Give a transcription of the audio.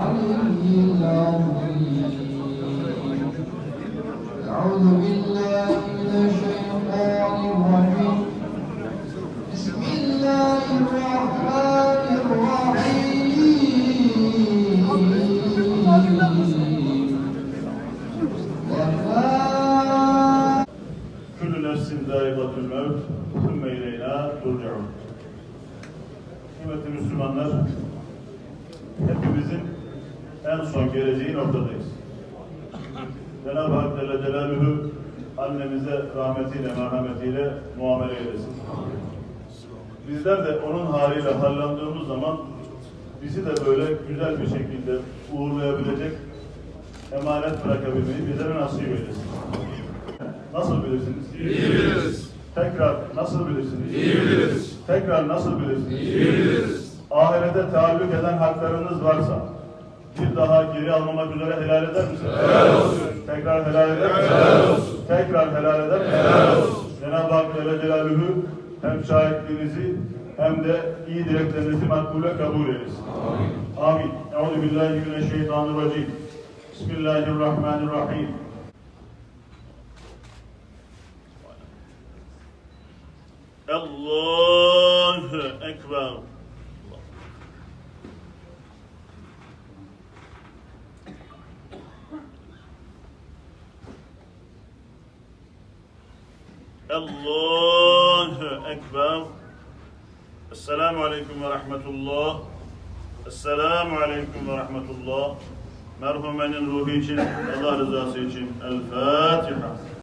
Alhamdulillah. Daibatül mevt, sümme ileyna turcaun. Kıymetli Müslümanlar, hepimizin en son geleceği noktadayız. Cenab-ı Hak Celle Celaluhu annemize rahmetiyle, merhametiyle muamele eylesin. Bizler de onun haliyle hallandığımız zaman bizi de böyle güzel bir şekilde uğurlayabilecek emanet bırakabilmeyi bizlere nasip eylesin. Nasıl bilirsiniz? İyi biliriz. Tekrar nasıl bilirsiniz? İyi biliriz. Tekrar nasıl bilirsiniz? İyi biliriz. Ahirete taalluk eden haklarınız varsa bir daha geri almamak üzere helal eder misiniz? Helal olsun. Tekrar helal eder misiniz? Helal olsun. Tekrar helal eder misiniz? Helal olsun. Cenab-ı Hak Celle Celaluhu hem şahitliğinizi hem de iyi dileklerinizi makbule kabul eylesin. Amin. Amin. Euzu billahi mineşşeytanirracim. Bismillahirrahmanirrahim. الله أكبر. الله أكبر. السلام عليكم ورحمة الله. السلام عليكم ورحمة الله. مرحبا من ruhi الله Allah الفاتحة.